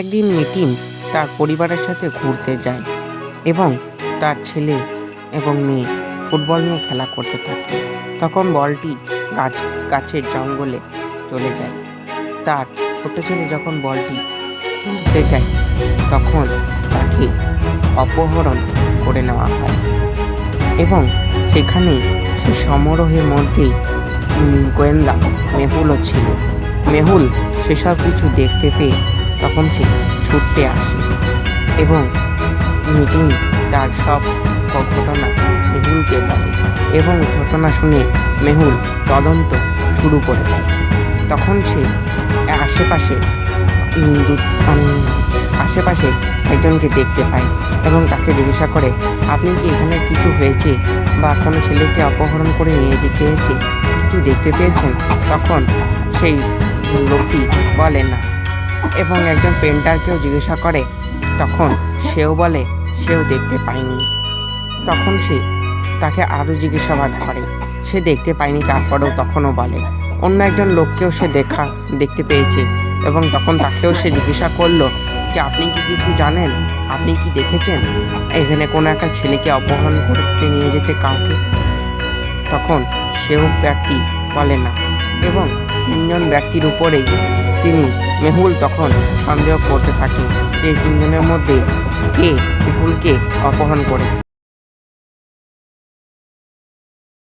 একদিন মিটিন তার পরিবারের সাথে ঘুরতে যায় এবং তার ছেলে এবং মেয়ে ফুটবল নিয়ে খেলা করতে থাকে। তখন বলটি গাছ, গাছের জঙ্গলে চলে যায়। তার ছোট ছেলে যখন বলটি তুলতে যায়, তখন তাকে অপহরণ করে নেওয়া হয় এবং সেখানে সে সমারোহের মধ্যেই গোয়েন্দা মেহুলও ছিল। মেহুল সেসব কিছু দেখতে পেয়ে তখন সে ছুটতে আসে এবং মিটিং তার সব ঘটনা মেহুলকে বলে এবং ঘটনা শুনে মেহুল তদন্ত শুরু করে দেয়। তখন সে আশেপাশে আশেপাশে একজনকে দেখতে পায় এবং তাকে জিজ্ঞাসা করে, আপনি কি এখানে কিছু হয়েছে বা কোনো ছেলেকে অপহরণ করে নিয়ে হয়েছে? কিছু দেখতে পেয়েছেন? তখন সেই লোকটি বলে, না। এবং একজন পেন্টারকেও জিজ্ঞাসা করে, তখন সেও বলে, সেও দেখতে পায়নি। তখন সে তাকে আরও জিজ্ঞাসাবাদ করে, সে দেখতে পায়নি? তারপরেও তখনও বলে, অন্য একজন লোককেও সে দেখা, দেখতে পেয়েছে। এবং তখন তাকেও সে জিজ্ঞাসা করল যে আপনি কি কিছু জানেন? আপনি কি দেখেছেন? এখানে কোনো একটা ছেলেকে অপহরণ করতে নিয়ে যেতে কাউকে? তখন সেও ব্যক্তি বলে না, এবং তিনজন ব্যক্তির উপরেই তিনি মেহুল তখন সন্দেহ করতে থাকে। এই তিনজনের মধ্যে কে মেহুলকে অপহরণ করেছে